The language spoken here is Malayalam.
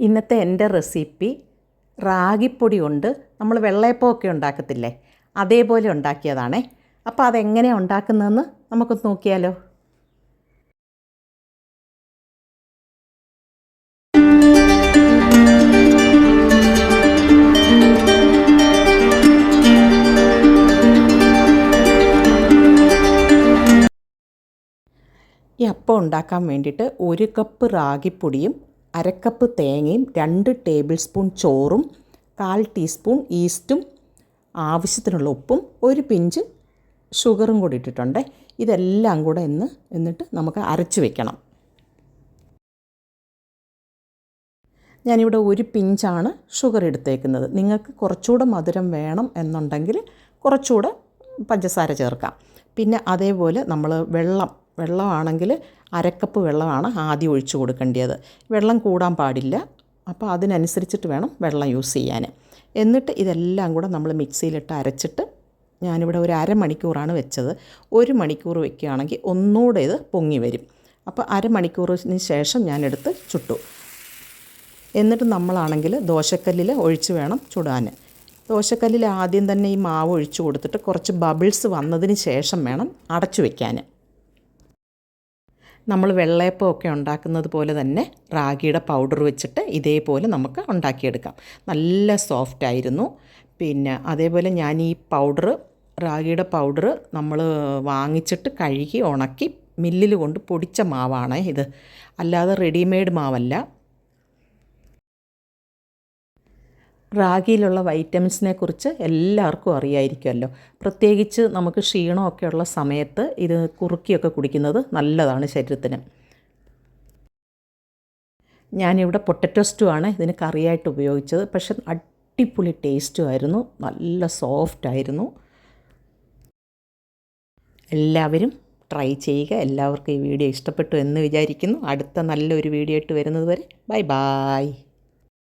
ഇന്നത്തെ എന്റെ റെസിപ്പി റാഗിപ്പൊടി കൊണ്ട് നമ്മൾ വെള്ളയപ്പമൊക്കെ ഉണ്ടാക്കത്തില്ലേ? അതേപോലെ ഉണ്ടാക്കിയതാണേ. അപ്പോൾ അതെങ്ങനെയാണ് ഉണ്ടാക്കുന്നതെന്ന് നമുക്ക് നോക്കിയാലോ? ഈ അപ്പം ഉണ്ടാക്കാൻ വേണ്ടിയിട്ട് ഒരു കപ്പ് റാഗിപ്പൊടിയും അരക്കപ്പ് തേങ്ങയും രണ്ട് ടേബിൾ സ്പൂൺ ചോറും കാൽ ടീസ്പൂൺ ഈസ്റ്റും ആവശ്യത്തിനുള്ള ഉപ്പും ഒരു പിഞ്ച് ഷുഗറും കൂടി ഇട്ടിട്ടുണ്ട്. ഇതെല്ലാം കൂടെ ഇന്ന് എന്നിട്ട് നമുക്ക് അരച്ചു വെക്കണം. ഞാനിവിടെ ഒരു പിഞ്ചാണ് ഷുഗർ എടുത്തേക്കുന്നത്. നിങ്ങൾക്ക് കുറച്ചുകൂടെ മധുരം വേണം എന്നുണ്ടെങ്കിൽ കുറച്ചുകൂടെ പഞ്ചസാര ചേർക്കാം. പിന്നെ അതേപോലെ നമ്മൾ വെള്ളം വെള്ളമാണെങ്കിൽ അരക്കപ്പ് വെള്ളമാണ് ആദ്യം ഒഴിച്ചു കൊടുക്കേണ്ടത്. വെള്ളം കൂടാൻ പാടില്ല. അപ്പോൾ അതിനനുസരിച്ചിട്ട് വേണം വെള്ളം യൂസ് ചെയ്യാൻ. എന്നിട്ട് ഇതെല്ലാം കൂടെ നമ്മൾ മിക്സിയിലിട്ട് അരച്ചിട്ട് ഞാനിവിടെ ഒരു അരമണിക്കൂറാണ് വെച്ചത്. ഒരു മണിക്കൂർ വെക്കുകയാണെങ്കിൽ ഒന്നുകൂടെ ഇത് പൊങ്ങി വരും. അപ്പോൾ അരമണിക്കൂറിന് ശേഷം ഞാനെടുത്ത് ചുട്ടു. എന്നിട്ട് നമ്മളാണെങ്കിൽ ദോശക്കല്ലിൽ ഒഴിച്ച് വേണം ചുടാൻ. ദോശക്കല്ലിൽ ആദ്യം തന്നെ ഈ മാവ് ഒഴിച്ചു കൊടുത്തിട്ട് കുറച്ച് ബബിൾസ് വന്നതിന് ശേഷം വേണം അടച്ചു വയ്ക്കാൻ നമ്മൾ വെള്ളയപ്പമൊക്കെ ഉണ്ടാക്കുന്നത് പോലെ തന്നെ റാഗിയുടെ പൗഡർ വെച്ചിട്ട് ഇതേപോലെ നമുക്ക് ഉണ്ടാക്കിയെടുക്കാം. നല്ല സോഫ്റ്റ് ആയിരുന്നു. പിന്നെ അതേപോലെ ഞാൻ ഈ പൗഡർ റാഗിയുടെ പൗഡർ നമ്മൾ വാങ്ങിച്ചിട്ട് കഴുകി ഉണക്കി മില്ലിൽ കൊണ്ട് പൊടിച്ച മാവാണ് ഇത്. അല്ലാതെ റെഡിമെയ്ഡ് മാവല്ല. റാഗിയിലുള്ള വൈറ്റമിൻസിനെ കുറിച്ച് എല്ലാവർക്കും അറിയായിരിക്കുമല്ലോ. പ്രത്യേകിച്ച് നമുക്ക് ക്ഷീണമൊക്കെ ഉള്ള സമയത്ത് ഇത് കുറുക്കിയൊക്കെ കുടിക്കുന്നത് നല്ലതാണ് ശരീരത്തിന്. ഞാനിവിടെ പൊട്ടറ്റോ സ്റ്റൂ ആണ് ഇതിന് കറിയായിട്ട് ഉപയോഗിച്ചത്. പക്ഷെ അടിപൊളി ടേസ്റ്റും ആയിരുന്നു. നല്ല സോഫ്റ്റ് ആയിരുന്നു. എല്ലാവരും ട്രൈ ചെയ്യുക. എല്ലാവർക്കും ഈ വീഡിയോ ഇഷ്ടപ്പെട്ടു എന്ന് വിചാരിക്കുന്നു. അടുത്ത നല്ലൊരു വീഡിയോ ആയിട്ട് വരുന്നത് വരെ. Bye bye